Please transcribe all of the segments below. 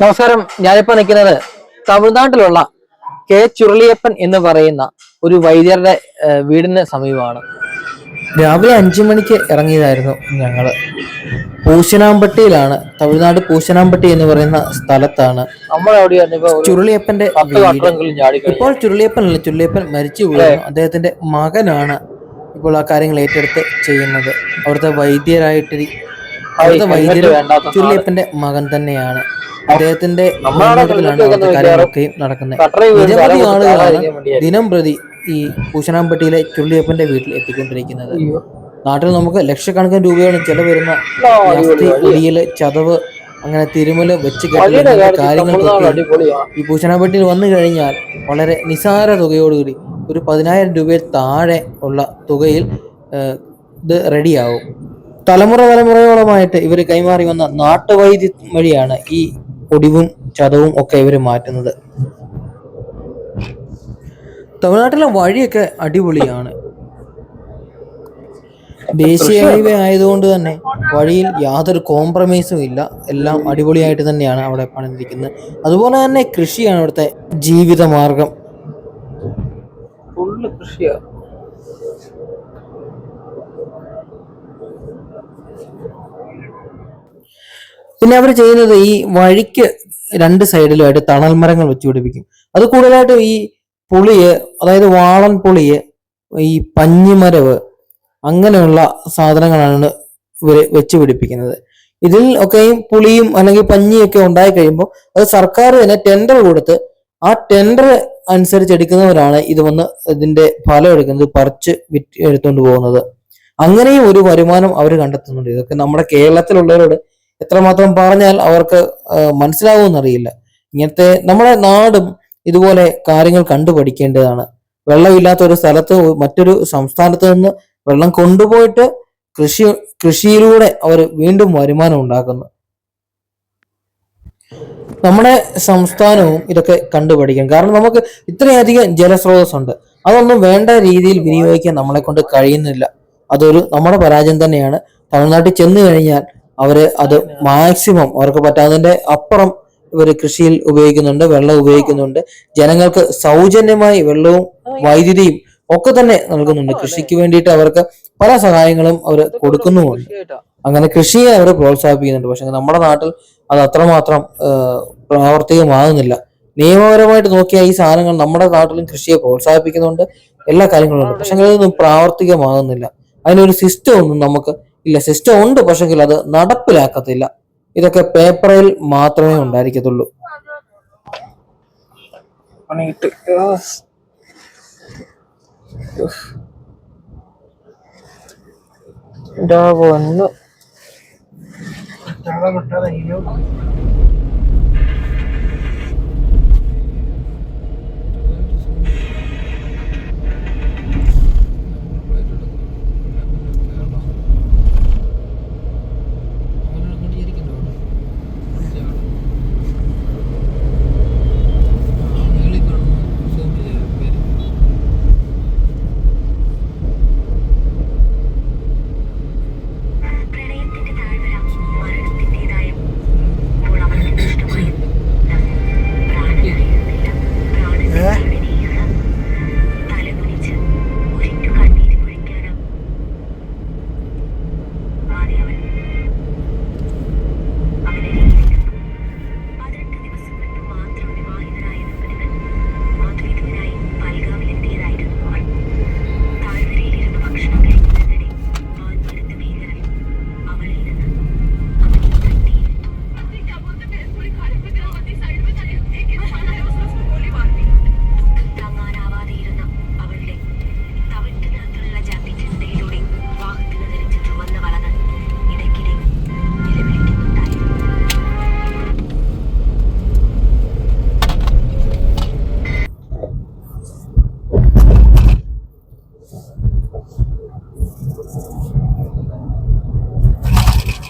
നമസ്കാരം. ഞാനിപ്പോ നിൽക്കുന്നത് തമിഴ്നാട്ടിലുള്ള കെ ചുരുളിയപ്പൻ എന്ന് പറയുന്ന ഒരു വൈദ്യരുടെ വീടിന് സമീപമാണ്. രാവിലെ അഞ്ചു മണിക്ക് ഇറങ്ങിയതായിരുന്നു ഞങ്ങൾ പൂശനാമ്പട്ടിയിലാണ് തമിഴ്നാട് പൂശനാമ്പട്ടി എന്ന് പറയുന്ന സ്ഥലത്താണ് ചുരുളിയപ്പന്റെ ഇപ്പോൾ ചുരുളിയപ്പനല്ല ചുരുളിയപ്പൻ മരിച്ചു വീഴുന്നു അദ്ദേഹത്തിന്റെ മകനാണ് ഇപ്പോൾ ആ കാര്യങ്ങൾ ഏറ്റെടുത്ത് ചെയ്യുന്നത്. അവിടുത്തെ വൈദ്യരായിട്ട് അവിടുത്തെ വൈദ്യര് ചുരുളിയപ്പന്റെ മകൻ തന്നെയാണ്. അദ്ദേഹത്തിന്റെ അവിടുത്തെ കാര്യങ്ങളൊക്കെയും നടക്കുന്നത്. നിരവധി ആളുകളാണ് ദിനം പ്രതി ഈ പൂശനാമ്പട്ടിയിലെ ചുള്ളിയപ്പന്റെ വീട്ടിൽ എത്തിക്കൊണ്ടിരിക്കുന്നത്. നാട്ടിൽ നമുക്ക് ലക്ഷക്കണക്കിന് രൂപയാണ് ചെലവരുന്ന. ഒടിയൽ ചതവ് അങ്ങനെ തിരുമൽ വെച്ച് കെട്ടുന്ന കാര്യങ്ങൾക്കൊക്കെ ഈ പൂശനാമ്പട്ടിയിൽ വന്നു കഴിഞ്ഞാൽ വളരെ നിസാര തുകയോടുകൂടി ഒരു പതിനായിരം രൂപയിൽ താഴെ ഉള്ള തുകയിൽ ഇത് റെഡിയാവും തലമുറ തലമുറയോളമായിട്ട് ഇവർ കൈമാറി വന്ന നാട്ടുവൈദ്യം വഴിയാണ് ഈ ഒടിവും ചതവും ഒക്കെ ഇവർ മാറ്റുന്നത്. തമിഴ്നാട്ടിലെ വഴിയൊക്കെ അടിപൊളിയാണ്. ദേശീയ ഹൈവേ ആയതുകൊണ്ട് തന്നെ വഴിയിൽ യാതൊരു കോംപ്രമൈസും ഇല്ല. എല്ലാം അടിപൊളിയായിട്ട് തന്നെയാണ് അവിടെ പണിതിരിക്കുന്നത്. അതുപോലെ തന്നെ കൃഷിയാണ് ഇവിടുത്തെ ജീവിതമാർഗം. ഫുള്ള് കൃഷിയാ. പിന്നെ അവർ ചെയ്യുന്നത് ഈ വഴിക്ക് രണ്ട് സൈഡിലുമായിട്ട് തണൽ മരങ്ങൾ വെച്ച് പിടിപ്പിക്കും. അത് കൂടുതലായിട്ടും ഈ പുളിയ് അതായത് വാളൻ പുളിയ് ഈ പഞ്ഞിമരവ് അങ്ങനെയുള്ള സാധനങ്ങളാണ് ഇവർ വെച്ച് പിടിപ്പിക്കുന്നത്. ഇതിൽ ഒക്കെയും പുളിയും അല്ലെങ്കിൽ പഞ്ഞിയൊക്കെ ഉണ്ടായി കഴിയുമ്പോൾ അത് സർക്കാർ തന്നെ ടെൻഡർ കൊടുത്ത് ആ ടെൻഡർ അനുസരിച്ച് എടുക്കുന്നവരാണ് ഇത് വന്ന് ഇതിന്റെ ഫലം എടുക്കുന്നത് പറിച്ച് വിറ്റ് എടുത്തുകൊണ്ട് പോകുന്നത്. അങ്ങനെയും ഒരു വരുമാനം അവർ കണ്ടെത്തുന്നുണ്ട്. ഇതൊക്കെ നമ്മുടെ കേരളത്തിലുള്ളവരോട് എത്രമാത്രം പറഞ്ഞാൽ അവർക്ക് മനസ്സിലാവുമെന്നറിയില്ല. ഇങ്ങനത്തെ നമ്മുടെ നാടും ഇതുപോലെ കാര്യങ്ങൾ കണ്ടുപഠിക്കേണ്ടതാണ്. വെള്ളമില്ലാത്ത ഒരു സ്ഥലത്ത് മറ്റൊരു സംസ്ഥാനത്ത് നിന്ന് വെള്ളം കൊണ്ടുപോയിട്ട് കൃഷി കൃഷിയിലൂടെ അവർ വീണ്ടും വരുമാനം ഉണ്ടാക്കുന്നു. നമ്മുടെ സംസ്ഥാനവും ഇതൊക്കെ കണ്ടുപഠിക്കണം. കാരണം നമുക്ക് ഇത്രയധികം ജലസ്രോതസ് ഉണ്ട് അതൊന്നും വേണ്ട രീതിയിൽ വിനിയോഗിക്കാൻ നമ്മളെ കൊണ്ട് കഴിയുന്നില്ല. അതൊരു നമ്മുടെ പരാജയം തന്നെയാണ്. തമിഴ്നാട്ടിൽ ചെന്ന് കഴിഞ്ഞാൽ അവർ അത് മാക്സിമം അവർക്ക് പറ്റാവുന്നതിന്റെ അപ്പുറം ഇവർ കൃഷിയിൽ ഉപയോഗിക്കുന്നുണ്ട് വെള്ളം ഉപയോഗിക്കുന്നുണ്ട്. ജനങ്ങൾക്ക് സൗജന്യമായി വെള്ളവും വൈദ്യുതിയും ഒക്കെ തന്നെ നൽകുന്നുണ്ട്. കൃഷിക്ക് വേണ്ടിയിട്ട് അവർക്ക് പല സഹായങ്ങളും അവർ കൊടുക്കുന്നുമുണ്ട്. അങ്ങനെ കൃഷിയെ അവർ പ്രോത്സാഹിപ്പിക്കുന്നുണ്ട്. പക്ഷെ നമ്മുടെ നാട്ടിൽ അത് അത്രമാത്രം പ്രാവർത്തികമാകുന്നില്ല. നിയമപരമായിട്ട് നോക്കിയാൽ ഈ സാധനങ്ങൾ നമ്മുടെ നാട്ടിലും കൃഷിയെ പ്രോത്സാഹിപ്പിക്കുന്നുണ്ട്. എല്ലാ കാര്യങ്ങളും ഉണ്ട്. പക്ഷെ അതൊന്നും പ്രാവർത്തികമാകുന്നില്ല. അതിനൊരു സിസ്റ്റം ഒന്നും നമുക്ക് ഇല്ല സിസ്റ്റം ഉണ്ട് പക്ഷെങ്കിൽ അത് നടപ്പിലാക്കത്തില്ല. ഇതൊക്കെ പേപ്പറിൽ മാത്രമേ ഉണ്ടായിരിക്കത്തുള്ളൂ. പണിയിട്ട്.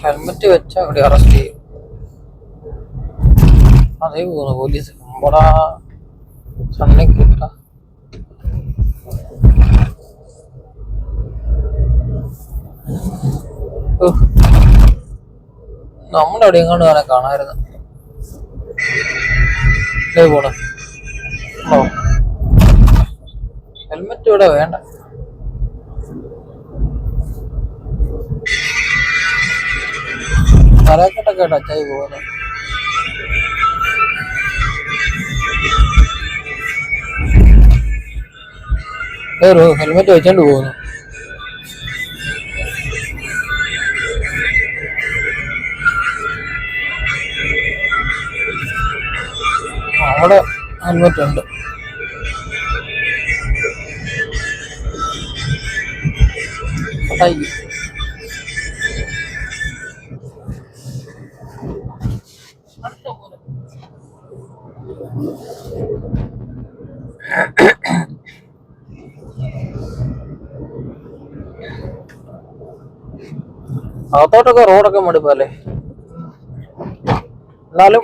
ഹെൽമെറ്റ് വെച്ച അവിടെ അറസ്റ്റ് ചെയ്യും. അതേ പോകുന്നു പോലീസ് നമ്മടാ സണ്ണിക്കിട്ട നമ്മുടെ അവിടെ എങ്ങാണ്ട് വേണേ കാണാമായിരുന്നു ഹെൽമെറ്റ് ഇവിടെ വേണ്ട. തലക്കെട്ടൊക്കെ ടച്ചായി പോകുന്നു ഒരു ഹെൽമെറ്റ് വെച്ചോണ്ട് പോകുന്നു. അവിടെ ഹെൽമെറ്റ് ഉണ്ട്. കട്ടായി. അകത്തോട്ടൊക്കെ റോഡൊക്കെ മടുപ്പല്ലേ? എന്നാലും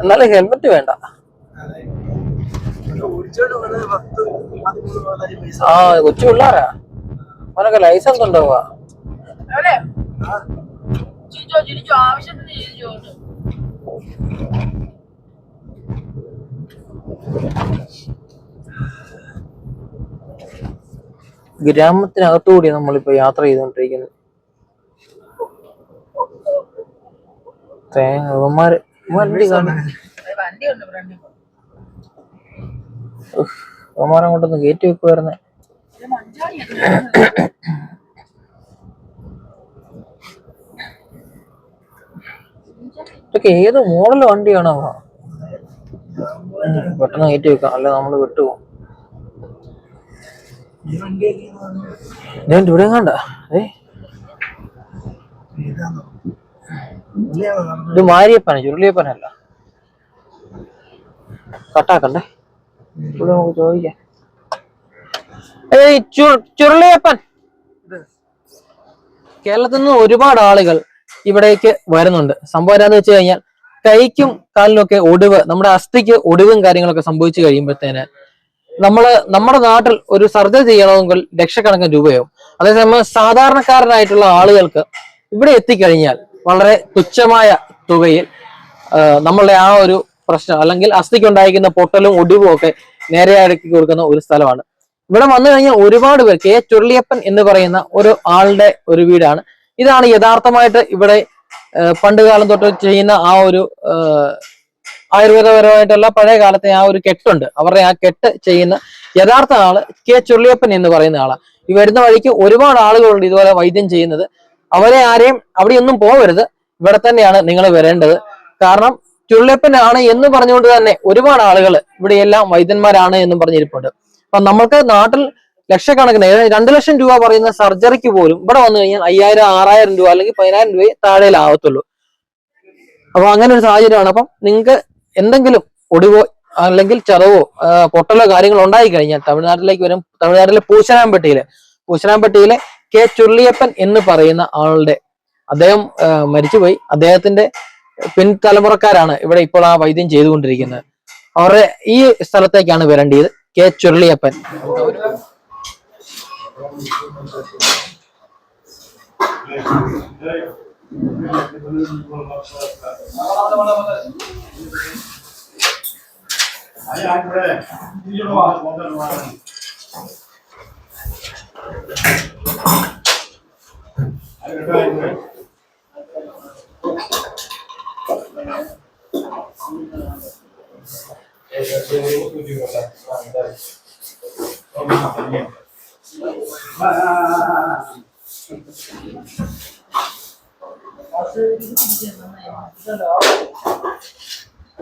എന്നാലും ഹെൽമെറ്റ് വേണ്ട. ആ കൊച്ചു പിള്ളേരാ? അവനൊക്കെ ലൈസൻസ് ഉണ്ടാവുക. ആവശ്യത്തിന് ഗ്രാമത്തിനകത്തുകൂടി നമ്മളിപ്പോ യാത്ര ചെയ്തുകൊണ്ടിരിക്കുന്നത് തേങ്ങ ഇവന്മാര് വണ്ടി കൊണ്ടൊന്ന് കയറ്റി വെക്കുവായിരുന്നേ. മഞ്ചാടി ഇതൊക്കെ ഏത് മോഡൽ വണ്ടിയാണോ പെട്ടെന്ന് കയറ്റി വെക്കാം. അല്ല നമ്മൾ വിട്ടുപോകും ഈ വണ്ടിയൊക്കെ എന്ന് പറഞ്ഞാൽ ഞാൻ ഇവിടെ കണ്ട? ഇത് മാരിയപ്പന ചുരുളിയപ്പനല്ല. കട്ടാക്കണ്ടേ? ഇവിടെ നമുക്ക് ചോദിക്കാം. ഏയ് ചുരുളിയപ്പൻ. കേരളത്തിൽ നിന്ന് ഒരുപാട് ആളുകൾ ഇവിടേക്ക് വരുന്നുണ്ട്. സംഭവം എന്താന്ന് വെച്ച് കഴിഞ്ഞാൽ കൈക്കും കാലിനൊക്കെ ഒടിവ് നമ്മുടെ അസ്ഥിക്ക് ഒടിവും കാര്യങ്ങളൊക്കെ സംഭവിച്ചു കഴിയുമ്പോഴത്തേന് നമ്മൾ നമ്മുടെ നാട്ടിൽ ഒരു സർജറി ചെയ്യണമെങ്കിൽ ലക്ഷക്കണക്കിന് രൂപയാവും. അതേസമയം സാധാരണക്കാരനായിട്ടുള്ള ആളുകൾക്ക് ഇവിടെ എത്തിക്കഴിഞ്ഞാൽ വളരെ തുച്ഛമായ തുകയിൽ നമ്മളുടെ ആ ഒരു പ്രശ്നം അല്ലെങ്കിൽ അസ്ഥിക്ക് ഉണ്ടായിരിക്കുന്ന പൊട്ടലും ഒടിവും ഒക്കെ നേരെ അടുക്കി കൊടുക്കുന്ന ഒരു സ്ഥലമാണ്. ഇവിടെ വന്നു കഴിഞ്ഞാൽ ഒരുപാട് പേർ കെ ചുരുളിയപ്പൻ എന്ന് പറയുന്ന ഒരു ആളുടെ ഒരു വീടാണ്. ഇതാണ് യഥാർത്ഥമായിട്ട് ഇവിടെ പണ്ട് കാലം തൊട്ട് ചെയ്യുന്ന ആ ഒരു ആയുർവേദപരമായിട്ടുള്ള പഴയ കാലത്തെ ആ ഒരു കെട്ടുണ്ട്. അവരുടെ ആ കെട്ട് ചെയ്യുന്ന യഥാർത്ഥ ആൾ കെ ചുള്ളിയപ്പൻ എന്ന് പറയുന്ന ആളാണ് ഈ വരുന്ന വഴിക്ക് ഒരുപാട് ആളുകളുണ്ട് ഇതുപോലെ വൈദ്യം ചെയ്യുന്നത്. അവരെ ആരെയും അവിടെയൊന്നും പോകരുത്. ഇവിടെ തന്നെയാണ് നിങ്ങൾ വരേണ്ടത്. കാരണം ചുള്ളിയപ്പനാണ് എന്ന് പറഞ്ഞുകൊണ്ട് തന്നെ ഒരുപാട് ആളുകൾ ഇവിടെ എല്ലാം വൈദ്യന്മാരാണ് എന്നും പറഞ്ഞിരിപ്പുണ്ട്. അപ്പൊ നമ്മൾക്ക് നാട്ടിൽ ലക്ഷക്കണക്കിന് രണ്ട് ലക്ഷം രൂപ പറയുന്ന സർജറിക്ക് പോലും ഇവിടെ വന്നു കഴിഞ്ഞാൽ അയ്യായിരം ആറായിരം രൂപ അല്ലെങ്കിൽ പതിനായിരം രൂപയെ താഴെയിലാവത്തുള്ളൂ അപ്പൊ അങ്ങനെ ഒരു സാഹചര്യമാണ്. അപ്പം നിങ്ങൾക്ക് എന്തെങ്കിലും ഒടിവോ അല്ലെങ്കിൽ ചതവോ പൊട്ടലോ കാര്യങ്ങളോ ഉണ്ടായി കഴിഞ്ഞാൽ തമിഴ്നാട്ടിലേക്ക് വരും. തമിഴ്നാട്ടിലെ പൂശനാമ്പട്ടിയിലെ പൂശനാമ്പട്ടിയിലെ കെ ചുള്ളിയപ്പൻ എന്ന് പറയുന്ന ആളുടെ അദ്ദേഹം മരിച്ചുപോയി. അദ്ദേഹത്തിന്റെ പിൻതലമുറക്കാരാണ് ഇവിടെ ഇപ്പോൾ ആ വൈദ്യം ചെയ്തുകൊണ്ടിരിക്കുന്നത്. അവരുടെ ഈ സ്ഥലത്തേക്കാണ് വരേണ്ടത് കെ ചുരുളിയപ്പൻ. Thank আরে আজ পড়ে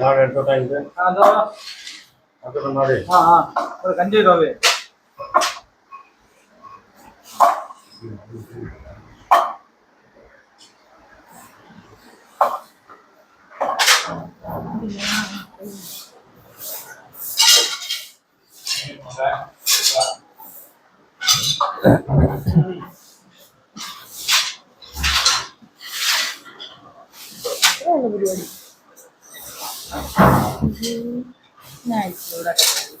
ನಾಳೆಂಟು ಇದೆ ಅದನ್ನು Yeah. ないと裏がないで。